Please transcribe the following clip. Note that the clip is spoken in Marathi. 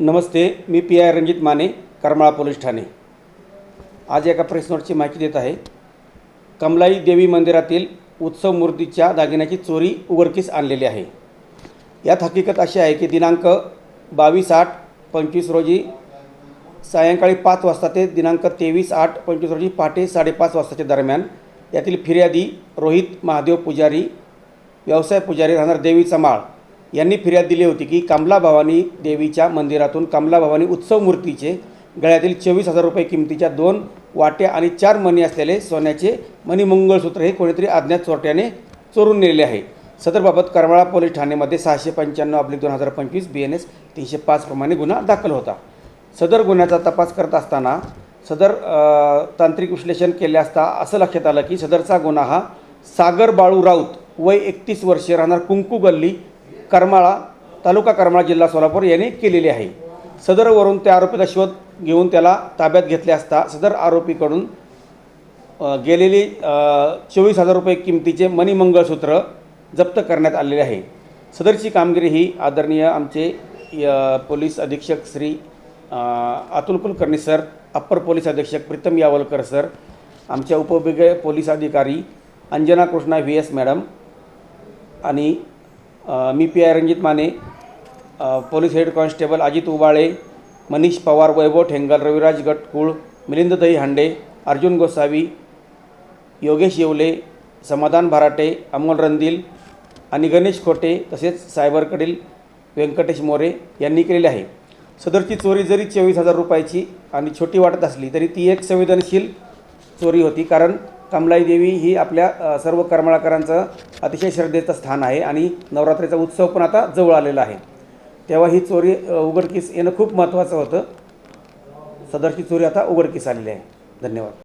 Namaste me P I Ranjit Mane Karmala police Thane. आज एका प्रेस नोटची माहिती देत आहे. कमलाई देवी मंदिरातील उत्सव मूर्तीच्या दागिन्याची चोरी उघडकीस आणलेली आहे. यात हकीकत अशी आहे की दिनांक बावीस आठ पंचवीस रोजी सायंकाळी पाच वाजता ते दिनांक तेवीस आठ पंचवीस रोजी पहाटे साडेपाच वाजताच्या दरम्यान यातील फिर्यादी रोहित महादेव पुजारी व्यवसाय पुजारी राहणार देवीचा माळ यांनी फिर्याद दिली होती की कमला भवानी देवीच्या मंदिरातून कमला भवानी उत्सव मूर्तीचे गळ्यातील चोवीस हजार रुपये किमतीच्या दोन वाट्या आणि चार मणी असलेले सोन्याचे मणिमंगळसूत्र हे कोणीतरी अज्ञात चोरट्याने चोरून नेलेले आहे. सदरबाबत करमाळा पोलीस ठाण्यामध्ये सहाशे पंच्याण्णव आपली दोन हजार पंचवीस बी एन एस तीनशे पाच प्रमाणे गुन्हा दाखल होता. सदर गुन्ह्याचा तपास करत असताना सदर तांत्रिक विश्लेषण केले असता असं लक्षात आलं की सदरचा गुन्हा हा सागर बाळू राऊत वय एकतीस वर्षे राहणार कुंकू गल्ली करमाळा तालुका करमाळा जिल्हा सोलापूर यांनी केलेली आहे. सदरवरून त्या आरोपीचा शोध घेऊन त्याला ताब्यात घेतले असता सदर आरोपीकडून गेलेली चोवीस हजार रुपये किमतीचे मणिमंगळसूत्र जप्त करण्यात आलेले आहे. सदरची कामगिरी ही आदरणीय आमचे य, पोलीस अधीक्षक Shri Atul Kulkarni sir upper police अधीक्षक प्रीतम यावलकर सर आमच्या उपविभागीय पोलीस अधिकारी Anjana Krishna V S madam आणि मी P I Ranjit Mane police head constable Ajit Ubale Manish Pawar Vaibhav Thengal Raviraj Gatkul Milind Dahihande Arjun Gosavi Yogesh Yewale समाधान भराटे अमोल रंदील आणि गणेश खोटे तसेच सायबरकडील व्यंकटेश मोरे यांनी केलेली आहे. सदरची चोरी जरी चोवीस हजार रुपयाची आणि छोटी वाटत असली तरी ती एक संवेदनशील चोरी होती कारण कमलाई देवी ही आपल्या सर्व करमळाकरांचं अतिशय श्रद्धेचं स्थान आहे आणि नवरात्रीचा उत्सव पण आता जवळ आलेला आहे. तेव्हा ही चोरी उघडकीस येणं खूप महत्त्वाचं होतं. सदरची चोरी आता उघडकीस आलेली आहे. धन्यवाद.